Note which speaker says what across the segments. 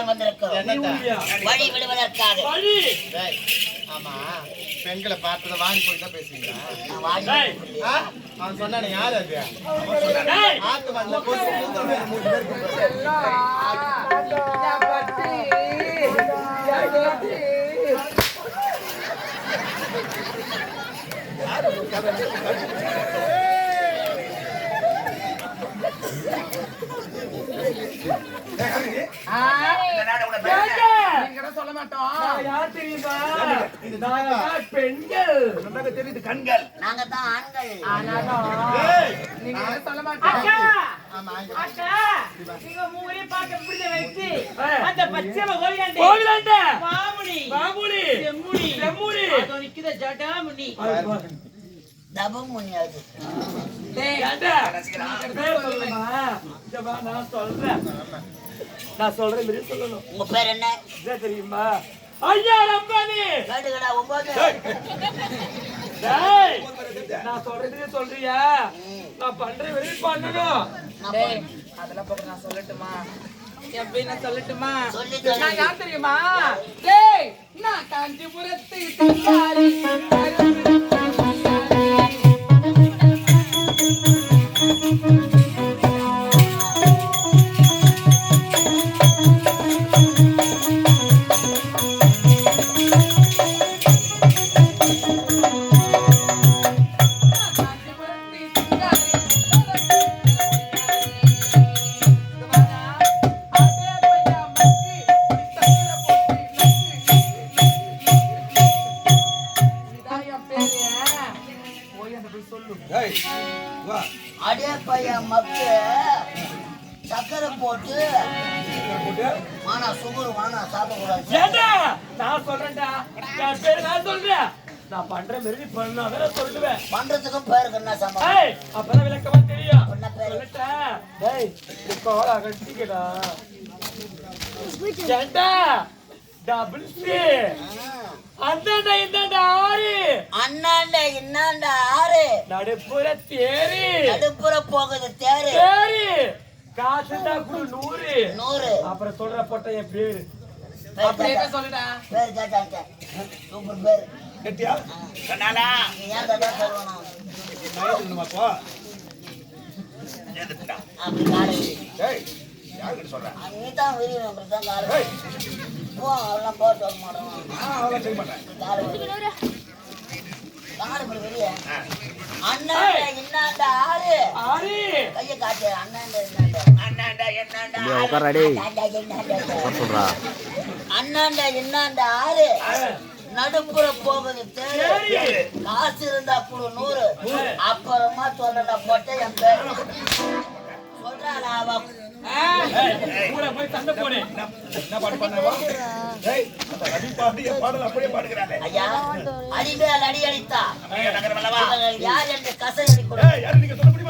Speaker 1: தான் வந்திருக்கிறோம்
Speaker 2: என்னடா?
Speaker 1: வழி விடுவதற்காக.
Speaker 2: ஆமா. பெண்களை பார்த்தத வாங்கி போய் தான். ஆ? அவன் சொன்னானே யார் அது? ஆத்து மண்ல கொசு மூத்தம் மேல மூணு பேர் கூப்பிடுறாங்க.
Speaker 3: சொல்ல மாட்டோம்
Speaker 4: நான் யார் தெரியுமா நான் யார் பெண்கள்.
Speaker 1: நாங்க தான் ஆண்கள்.
Speaker 2: ஏய்,
Speaker 3: நீங்க சொல்ல மாட்டோம்
Speaker 4: அக்கா
Speaker 5: நீங்க. அந்த கோவிலாண்டே,
Speaker 4: கோவிலாண்ட
Speaker 5: மாமுனி,
Speaker 4: மாமுனி.
Speaker 5: செம்முனி,
Speaker 4: செம்முனி
Speaker 5: அதோ நிக்குத ஜடாமுனி.
Speaker 4: வா, நான் சொல்றேன். நான் சொல்றேன் மாதிரி சொல்லணும்.
Speaker 1: உங்க பேர் என்ன?
Speaker 4: என்ன தெரியுமா? ஐயா ரம்பானி
Speaker 1: கேட்டுக்கடா ஒன்பது
Speaker 4: டேய். நான் சொல்றதே சொல்றியா? நான் பண்ற வரையும் பண்ணணும்.
Speaker 3: டேய், அதெல்லாம் போட்டு நான் சொல்லட்டுமா? எப்படி நான் சொல்லட்டுமா?
Speaker 1: சொல்லி
Speaker 3: நான் யார் தெரியுமா? டேய் நான் காஞ்சிபுரத்து சிங்காரி
Speaker 1: அடே பையன் மக்கு சக்கரை போட்டு வானா சுகர் வானா சாப்பிடக்கூடாது.
Speaker 4: ஏண்டா? நான் சொல்றேன்டா. என் பேரு நான் சொல்றேன். நான் பண்ற மாதிரி பண்ணாதான் சொல்லுவேன்
Speaker 1: பண்றதுக்கும் பேருக்கு என்ன சம்பந்தம்?
Speaker 4: ஏய் அப்பதான் விளக்கமா தெரியும்.
Speaker 1: என்ன பேரு?
Speaker 4: சொல்லட்டா டேய் கோலா கட்டிக்கடா ஏண்டா? டபுள் சி அந்தாண்டா இந்தாண்டா ஆறு?
Speaker 1: அண்ணாண்ட இன்னாண்ட?
Speaker 4: நடுப்புற தேரி
Speaker 1: நடுப்புற போகுது தேரு.
Speaker 4: தேரி. காசு தான் குடு நூறு.
Speaker 1: நூறு.
Speaker 4: அப்புறம் சொல்ற பொட்டை என் பேரு
Speaker 3: அப்படியே
Speaker 1: கேட்டா-
Speaker 3: சொல்லுடா?
Speaker 1: பேர் கேட்டாங்க சூப்பர் பேர்.
Speaker 2: கெட்டியா?
Speaker 1: சொன்னாலா நீ ஏன் கேட்டா சொல்லணும்?
Speaker 2: நான் சொல்லணுமாப்பா?
Speaker 1: அப்படி காலை
Speaker 2: டேய், யாருக்கிட்ட சொல்ற?
Speaker 1: நீ தான் அப்படி தான்
Speaker 2: ஏய்,
Speaker 1: போ அவெல்லாம் போக சொல்ல
Speaker 2: செய்ய மாட்டேன்.
Speaker 1: அண்ணாண்ட என்னாண்ட
Speaker 6: சொல்றா.
Speaker 1: அண்ணாண்ட இன்னாண்ட ஆறு நடுப்புற போகுது தேரு. காசு இருந்தா குழு நூறு. அப்புறமா சொல்றா போட்ட என் பேர். சொல்றாளா அவ?
Speaker 4: ஏய், கூட போய் சண்டை போடு
Speaker 2: என்ன பாட்டு பண்ணவா? டேய், அந்த அடி என் பாடல் அப்படியே பாடுகிறாளே.
Speaker 1: ஐயா அடிமேல் அடி அடித்தா
Speaker 2: நகரம் அல்லவா?
Speaker 1: யார் என்று கசை அடி கொடு
Speaker 2: ஏய், யாரு நீங்க சொல்ல முடியுமா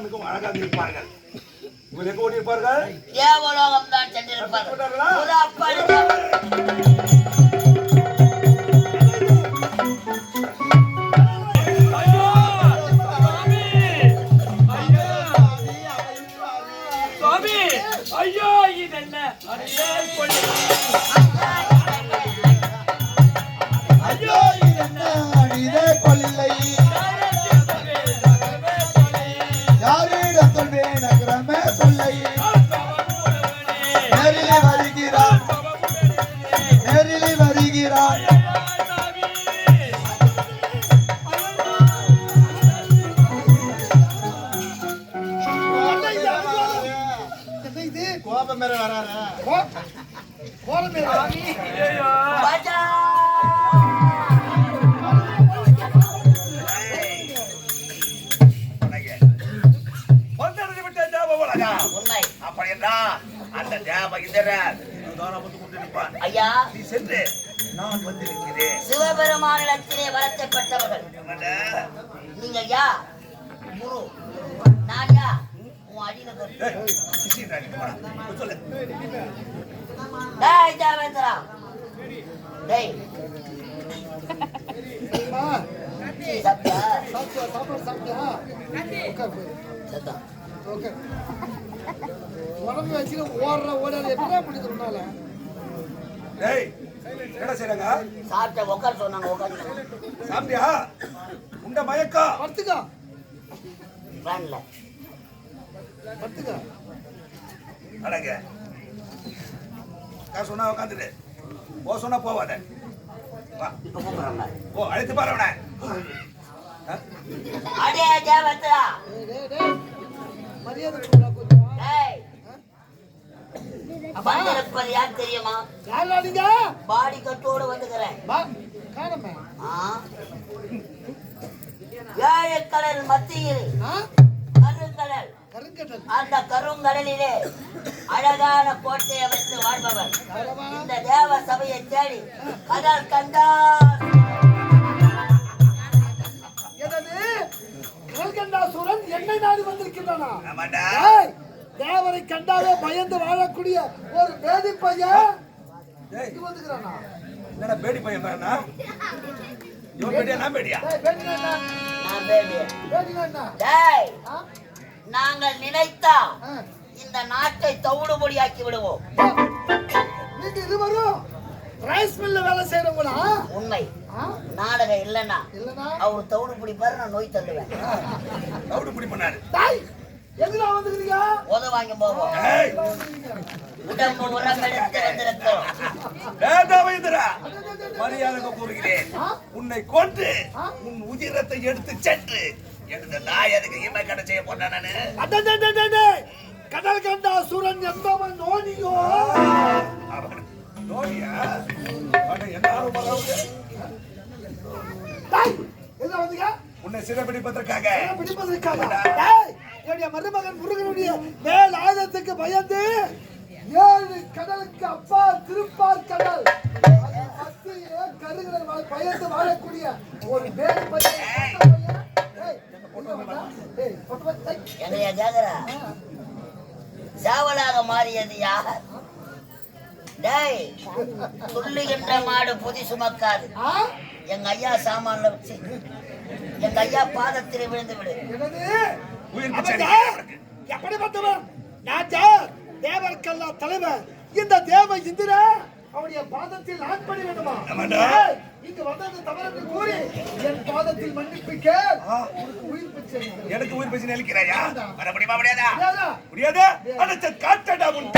Speaker 2: தான் மிகவும் அழகாக இருப்பார்கள் இவங்க எங்க ஓடியிருப்பார்கள்
Speaker 1: தேவலோகம் தான்
Speaker 4: ஐயோ சுவாமி ஐயோ சுவாமி ஐயோ இது என்ன அடியே கொள்ளி
Speaker 2: அந்த
Speaker 1: ஐயா
Speaker 2: நீ சென்று நான் வந்திருக்கிறேன்
Speaker 1: சிவபெருமானிடத்திலே வரத்தை பெற்றவர்கள்? நீங்க யா குரு நான் யா உன் அடியில கரு.
Speaker 2: ஏய், சிசி ராணி, போடா. போய் சொல்லு
Speaker 1: டேய் தேவேந்திரா டேய் சாப்பிட்டியா? சத்தம்.
Speaker 7: உடம்பு வச்சுட்டு ஓடுற ஓடாது. என்ன பண்ணி சொன்னால
Speaker 2: டேய் என்ன செய்றாங்க?
Speaker 1: சாப்பிட்ட உட்கார சொன்னாங்க உட்காந்து
Speaker 2: சாப்பிட்டியா? உண்ட மயக்கம்.
Speaker 7: படுத்துக்கா.
Speaker 1: வேன்ல.
Speaker 7: படுத்துக்கா.
Speaker 2: அடங்க. நான் சொன்னா உட்காந்துட்டு போ சொன்னா
Speaker 1: கூப்பிடுறாங்க
Speaker 2: ஓ அழைத்து பாரு அவனை.
Speaker 1: அடே தேவேந்திரா வந்திருப்பது யார் தெரியுமா?
Speaker 7: நீங்க?
Speaker 1: பாடி கட்டோடு வந்துக்கிறேன்.
Speaker 7: வா காணமே.
Speaker 1: ஆ? ஏழு கடல் மத்தியில். கருங்கடல். அந்த கருங்கடலிலே அழகான கோட்டையை வைத்து வாழ்பவர்? இந்த தேவ சபையை தேடி கடல் கண்டா
Speaker 7: கல்கண்டாசுரன் என்னை நாடி வந்திருக்கின்றனா? தேவரை கண்டாலே பயந்து வாழக்கூடிய ஒரு வேதி பையன் வந்துக்கிறானா?
Speaker 2: என்னடா பேடி பையன் தானா இவன் பேடியா நான் பேடியா?
Speaker 1: நான் டேய்? நாங்கள் நினைத்தா. இந்த நாட்டை தவிடுபொடியாக்கி விடுவோம்.
Speaker 7: நீங்க இருவரும் ரைஸ் மில்ல வேலை செய்யறவங்களா
Speaker 1: உண்மை? நாடகம் இல்லைன்னா
Speaker 7: இல்லனா
Speaker 1: அவர் தவிடு பிடிப்பாரு நான் நோய் தள்ளுவேன்.
Speaker 2: பண்ணாரு.
Speaker 7: டேய் எதுடா வந்துக்கிறீங்க?
Speaker 1: உத வாங்கி போவோம். உடம்பு உரம் எடுத்து வந்திருக்கிறோம்
Speaker 2: வேண்டாமைந்தரா மரியாதை கூறுகிறேன்? உன்னை கொன்று
Speaker 7: ஆ?
Speaker 2: உன் உதிரத்தை எடுத்து சென்று எனது நாய் அதுக்கு இமை கடை செய்ய போட்டேன் நானு.
Speaker 7: கடல் கண்டா சூரன் என்பவன் நோனியோ?
Speaker 2: அவன் அவன் என்ன ஆர்வம்
Speaker 7: டேய் எதுடா வந்தீங்க?
Speaker 2: உன்னை சிறைப்பிடிப்பதற்காக.
Speaker 7: என்ன பிடிப்பதற்காக. டேய் என்னுடைய மருமகன் முருகனுடைய மேல் ஆயுதத்துக்கு பயந்து ஏழு கடலுக்கு அப்பா திருப்பார் கடல். வா- பயந்து வாழக்கூடிய ஒரு வேறு.
Speaker 1: என்னைய கேக்குற? சேவலாக மாறியது யார்? டேய் துள்ளுகின்ற மாடு புதி சுமக்காது.
Speaker 7: ஆ?
Speaker 1: எங்க ஐயா சாமான்ல வச்சு எங்க ஐயா பாதத்தில் விழுந்து விடு.
Speaker 7: என்னது?
Speaker 2: உயிர்
Speaker 7: அவன்
Speaker 2: பிச்சை
Speaker 7: யார்? எப்படிப்பட்டவன் நான் யார் தேவருக்கெல்லாம் தலைவர். இந்த தேவ இந்திரா அவனுடைய பாதத்தில் பணி வேண்டுமா? இங்கு வந்தது தவறு கூறி என் பாதத்தில் மன்னிப்பு கேள். உயிர் பிச்சை அளிக்கிறேன்.
Speaker 2: எனக்கு உயிர் பேசி நினைக்கிறாயா வர முடியுமா முடியாதா
Speaker 7: முடியாதா?
Speaker 2: முடியாது? அடைச்ச காட்டடா உன்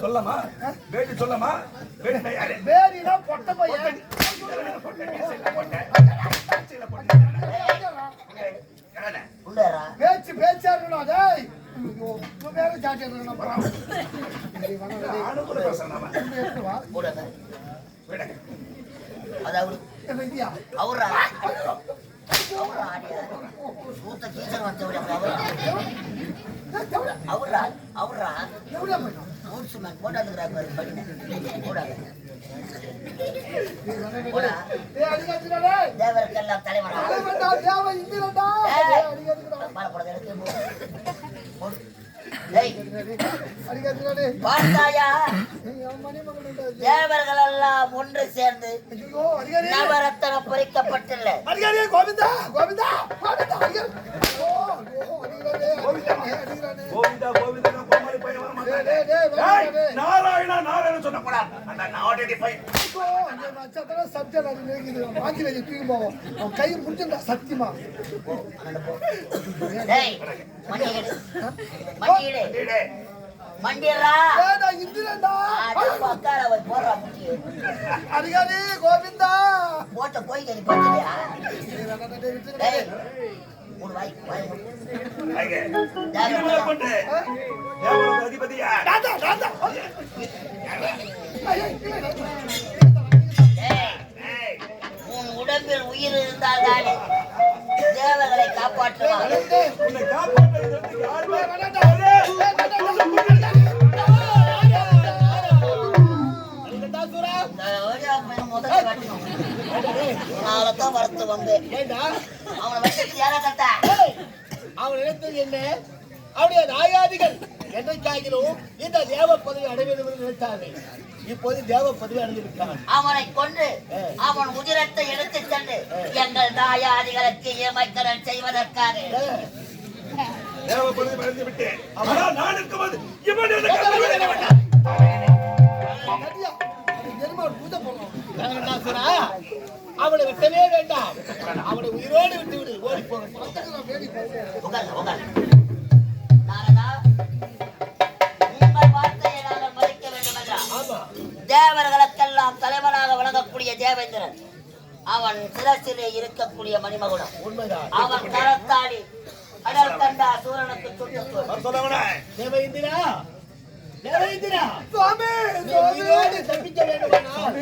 Speaker 2: சொல்லமா பேட்டி சொல்லமா யாரு
Speaker 7: வேறினா பொட்ட பையன். பேச்சு பேச்சா இருக்கணும் வேற ஜாக்கெட் இருக்கணும் அப்புறம். சரி, வாங்க, டேய்.
Speaker 2: அனுப்புற பேசலாமா
Speaker 7: வந்து எடுத்து வா.
Speaker 1: போடுங்க.
Speaker 2: விடுங்க
Speaker 1: அது அவரு.
Speaker 7: என்ன இந்தியா?
Speaker 1: அவரா? அவரா ஆடியா? சூத்த கீச்சல் வந்தவரு, அப்ப அவரா? அவரா? அவரா?
Speaker 7: எவ்வளவு பையன்?
Speaker 1: மூச்சு மேன் போட்டாந்துக்கிறாரு பாரு, படிங்க. போடாத.
Speaker 7: டேய், வாங்க, டேய்.
Speaker 1: போடா.
Speaker 7: டேய், அடிக்காதீங்கடா, டேய்.
Speaker 1: தேவருக்கெல்லாம் தலைவனா
Speaker 7: தலைவன்டா, தேவன் இந்திரன்டா.
Speaker 1: ஏய்.
Speaker 7: டேய், அடிக்காதீங்கடா.
Speaker 1: மாலை போடாத, எடுத்து போடு. போடு. டேய்,
Speaker 7: அடிக்காதீங்கடா, டேய்.
Speaker 1: பார்த்தாயா
Speaker 7: ஏய், அவன் மணிமகன்டா இது.
Speaker 1: தேவர்கள் எல்லாம் ஒன்று சேர்ந்து. நவரத்தனம் பொறிக்கப்பட்டுள்ள.
Speaker 7: அடிக்காதே, கோவிந்தா, கோவிந்தா, கோவிந்தா.
Speaker 2: கோவிந்தா கோவிந்தா. நாராயணா நாராயண சொன்ன கூடாது அந்த நாடடி பை
Speaker 7: சத்தியம் அது தூக்கி போவோம். அவன் கை முடிச்சுட்டா சத்தியமா.
Speaker 1: டேய் மண்டியிடு
Speaker 2: டேய்,
Speaker 7: நான் அடிக்காதே, கோவிந்தா.
Speaker 1: போட்ட போய். கறி பார்த்தியா
Speaker 2: அதிபதியா?
Speaker 1: உன் உடம்பில் உயிர் இருந்தால் தானே தேவர்களை காப்பாற்றுவான்
Speaker 7: அடிக்கட்டா,
Speaker 1: வரத்து வந்து அவனை வெட்டத்துக்கு யாரா
Speaker 7: அவன் நினைத்தது என்ன நாயாதிகள் இந்த தேவ பதவி அடைய வேண்டும் என்று நினைத்தார்கள் இப்போது தேவ பதவி
Speaker 1: அவனை கொண்டு அவன் உதிரத்தை எடுத்து சென்று எங்கள் தாயாதிகளுக்கு ஏமைக்கடன் செய்வதற்காக
Speaker 2: தேவ விட்டேன் நான் இருக்கும்போது இவன் என்னை
Speaker 7: பூஜை வேண்டாம் அவளை உயிரோடு விட்டு விடு ஓடி
Speaker 1: தேவர்களுக்கெல்லாம் தலைவனாக விளங்கக்கூடிய தேவேந்திரன். அவன் சிரசிலே இருக்கக்கூடிய மணிமகுடம். அவன் கரத்தாடி கடல் கண்டா சூரனுக்கு சுட்டு
Speaker 7: தேவேந்திரா தேவேந்திரா
Speaker 6: சுவாமி
Speaker 7: நீ உயிரோடு தப்பிக்க வேண்டுமானால்.